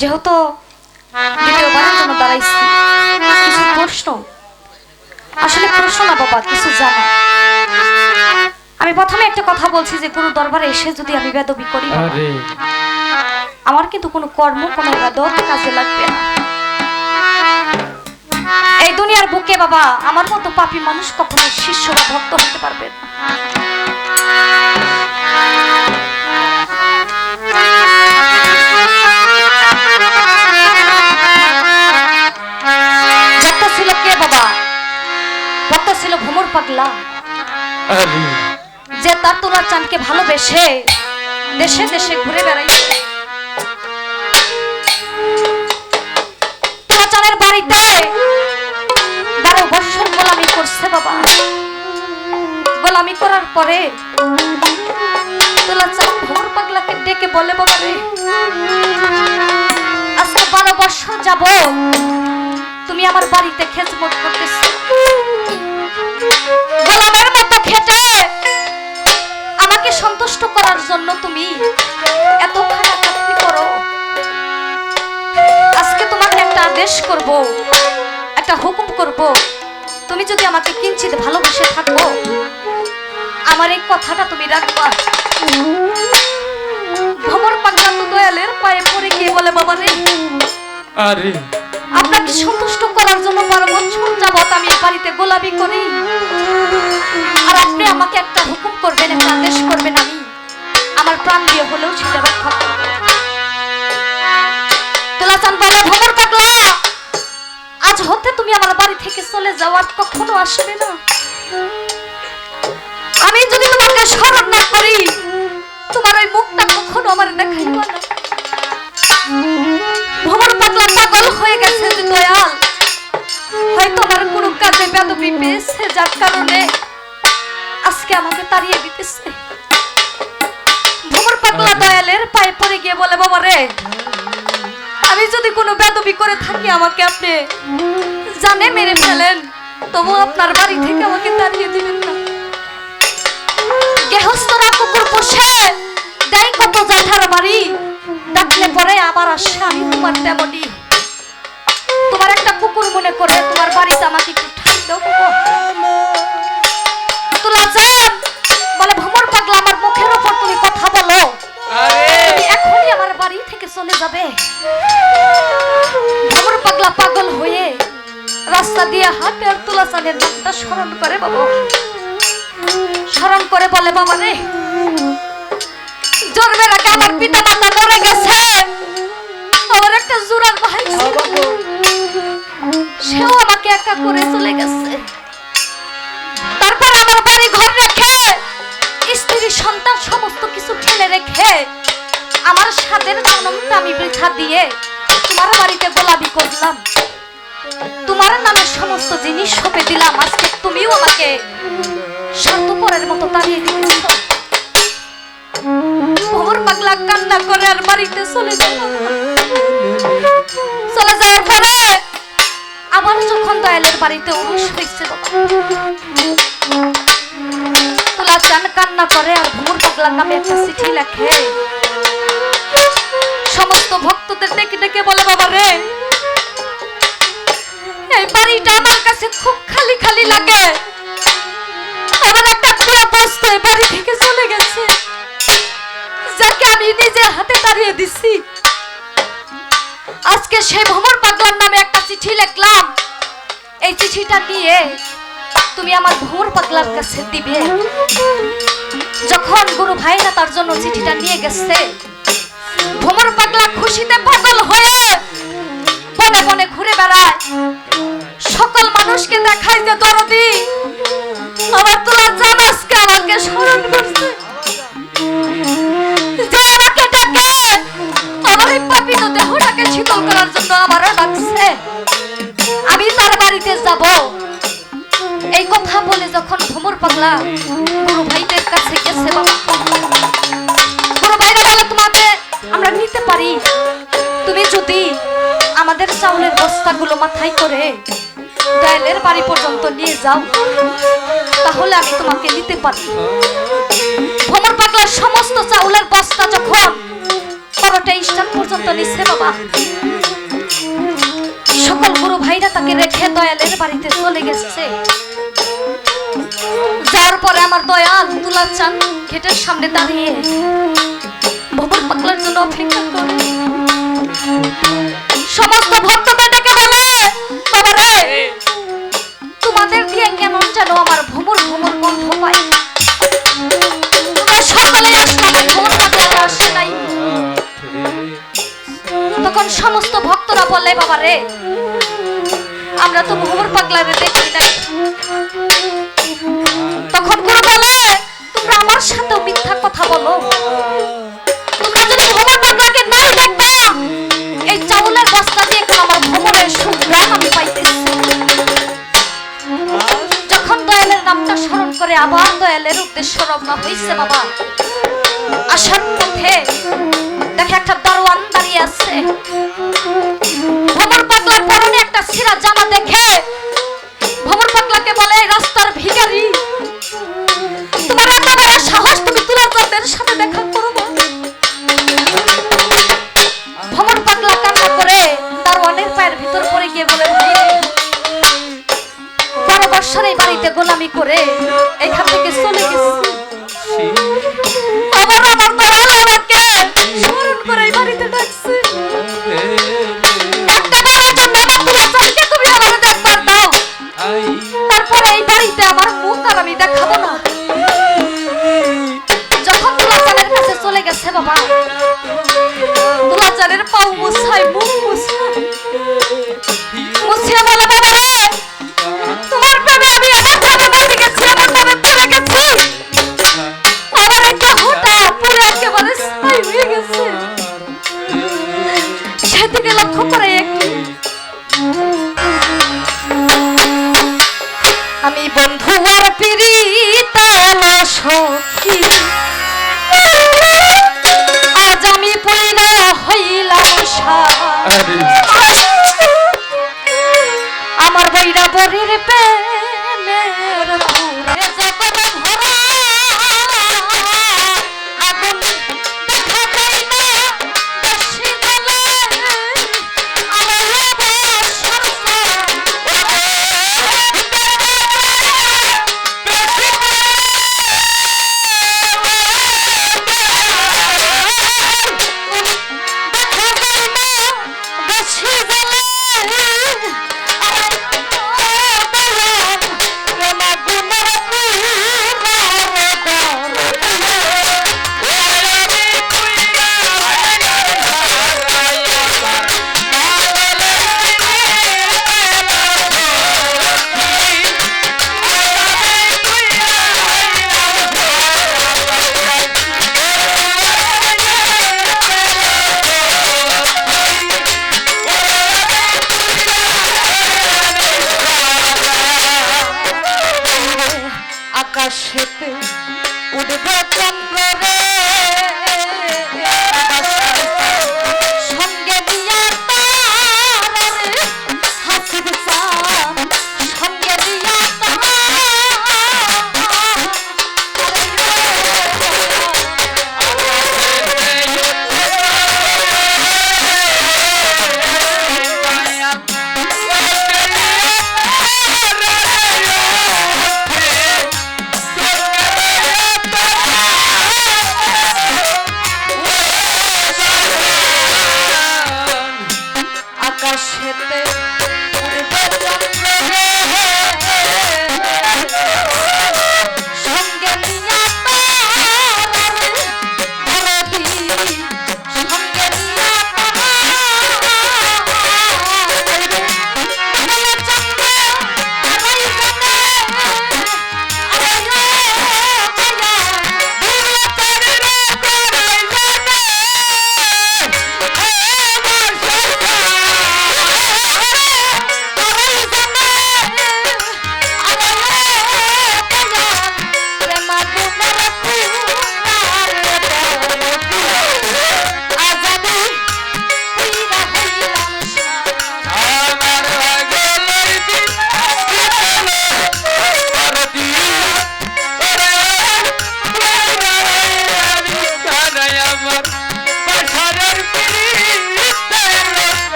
যেহেতু দ্বিতীয়বারের জন্য দাঁড়াইছি কিছু প্রশ্ন? আসলে প্রশ্ন না বাবা কিছু জানা। আমি প্রথমে একটা কথা বলছি যে কোনো দরবারে এসে যদি আমি বেদবি করি আমার কিন্তু কোনো কর্ম কোনো বেদব কাজে লাগবে না। এই দুনিয়ার বুকে বাবা আমার মতো পাপী মানুষ কখনো শিষ্য বা ভক্ত হতে পারবে না। যে তার তোলার চাঁদকে ভালোবেসে দেশে দেশে ঘুরে চাঁদের বাড়িতে বারো বছর গোলামি করছে বাবা। গোলামি করার পরে তোলা চাঁদ ভোর পাগলাকে ডেকে বলে, বাবা রে, আজকে বারো বছর যাব তুমি আমার বাড়িতে খেজমত করতেছো। গোলামের মতো খেটে আমাকে সন্তুষ্ট করার জন্য তুমি এত খাটাখাটনি করো। আজকে তোমাকে একটা আদেশ করব, একটা হুকুম করব। তুমি যদি আমাকে কিঞ্চিত ভালোবেসে থাকো, আমার এই কথাটা তুমি রাখবা। ভ্রমর পাগলা তো দয়ালের পায়ে পড়ে গিয়ে বলে বাবা রে আরে আপনাকে সন্তুষ্ট করার জন্য বারো বছর যাবত আমি এই বাড়িতে গোলামি করি। আর আপনি আমাকে একটা হুকুম করবেন, একটা আদেশ করবেন আমি আমার প্রাণ দিয়ে হলেও সেটা রক্ষা করব। তোলাচান বলে ভ্রমর পাগলা, আজ হতে তুমি আমার বাড়ি থেকে চলে যাওয়ার কখনো আসবে না। আমি যদি তোমাকে স্মরণ না করি, তোমার ওই মুখটা কখনো আমার দেখাইব না। কাজে পেয়েছে যার কারণে আজকে আমাকে তাড়িয়ে দিতেছে ভ্রমণ পাগলা দয়ালের পায়ে পড়ে গিয়ে বলে, বাবা রে, আমি যদি কোনো বেদবি করে থাকি আমাকে আপনি জানে মেরে ফেলেন, তবু আপনার বাড়ি থেকে আমাকে তাড়িয়ে দিবেন না গেহস্তরা কুকুর পোষে, দেয় কত জ্যাঠার বাড়ি, ডাকলে পরে আবার আসে আমি তোমার তেমনি তোমার একটা কুকুর মনে করে তোমার বাড়িতে আমাকে একটু। তোলা যান বলে ভ্রমর পাগলা আমার মুখের ওপর তুমি কথা বলো। তুমি এখনই আমার বাড়ি থেকে চলে যাবে। ভ্রমর পাগলা পাগল হয়ে রাস্তা দিয়ে হাঁটে আর তুলা চাঁদের নামটা স্মরণ করে বাবা। স্মরণ করে বলে বাবা রে জন্মের আগে আমার পিতা মাতা মরে গেছে। আমার একটা জোরার ভাই। সেও আমাকে একা করে চলে গেছে। তারপর আমার বাড়ি ঘর রেখে, স্ত্রী, সন্তান, সমস্ত কিছু ঠেলে রেখে, আমার স্বাদের জন্মটা আমি বৃথা দিয়ে তোমার বাড়িতে গোলামি করলাম। তোমার নামে সমস্ত জিনিস সপে দিলাম। আজকে তুমিও আমাকে স্বার্থপরের মতো তাড়িয়ে দিয়েছ। ভবর পাগলা কান্না করে আর বাড়িতে চলে গেল চলে যাওয়ার পরে আবার যখন দয়ালের বাড়িতে উরুষ হয়েছে তোলা চান কান্না করে আর ভুমুর পাগলার নামে একটা চিঠি লেখে। সমস্ত ভক্তদের ডেকে ডেকে বলে, বাবা রে, এই বাড়িটা আমার কাছে খুব খালি খালি লাগে। আমার একটা প্রিয় বস্তু বাড়ি থেকে চলে গেছে, যাকে আমি নিজে হাতে তাড়িয়ে দিছি। আজকে সেই ভ্রমণ পাগলার নামে একটা চিঠি লিখলাম। এই চিঠিটা নিয়ে তুমি আমার ভ্রমণ পাগলার কাছে দিবে। যখন গুরু ভাইরা তার জন্য চিঠিটা নিয়ে গেছে, ভ্রমণ পাগলা খুশিতে পাগল হয়ে বনে বনে ঘুরে বেড়ায়। সকল মানুষকে দেখায় যে দরদি, আমার তোলা জানাসকে আমাকে স্মরণ করছে। যে আমাকে ডাকে, আমার এই পাপিত দেহটাকে শীতল করার জন্য আমারও ডাকছে আমি তার বাড়িতে যাব। এই কথা বলে যখন ভ্রমর পাগলা গুরু ভাইদের কাছে গেছে গুরু ভাইরা বলে তোমাকে আমরা নিতে পারি। তুমি যদি আমাদের চাউলের বস্তাগুলো মাথায় করে দয়ালের বাড়ি পর্যন্ত নিয়ে যাও, তাহলে আমি তোমাকে নিতে পারি ভ্রমর পাগলার সমস্ত চাউলের বস্তা যখন বারোটা স্টান পর্যন্ত নিচ্ছে বাবা। সকল গুরু ভাইরা তাকে রেখে দয়ালের বাড়িতে চলে গেছে। যার পরে আমার দয়াল তুলা চান গেটের সামনে দাঁড়িয়ে ভবন পাকলার জন্য অপেক্ষা করে। সমস্ত ভক্তদের ডেকে বলে বাবা রে তোমাদের দিয়ে কেমন যেন আমার বাবা রে আমরা তো ভ্রমর পাগলারে দেখি নাই। তখন গুরু বলে তোমরা আমার সাথে মিথ্যা কথা বলো। তোমরা যদি পাগলাকে নাই দেখবা, এই চাউলের বস্তা দিয়ে এখন আমার ভ্রমরের সুগ্রাম আমি পাইতেছি। যখন দয়ালের নামটা স্মরণ করে আবার দয়ালের উদ্দেশ্য রওনা হইছে বাবা, আসার পথে দেখে একটা দারোয়ান দাঁড়িয়ে আছে। পরনে একটা ছিঁড়া জামা দেখে ভ্রমর পাগলাকে বলে রাস্তার তোমার এত বড় সাহস তুমি সাথে দেখা করব ভ্রমর পাগলা কান্না করে দারোয়ানের পায়ের ভিতর পড়ে গিয়ে বলে "ভাই রে, বারো বৎসর এই বাড়িতে গোলামি করে এখান থেকে চলে গেছি। আবার আমার আমাকে স্মরণ করে এই বাড়িতে ডাকছে। মুখ খাব না। যখন তুলাচানের কাছে চলে গেছে বাবা তুলাচানের পাও মুছাই মুখ মুছাই মুছিয়ে বলে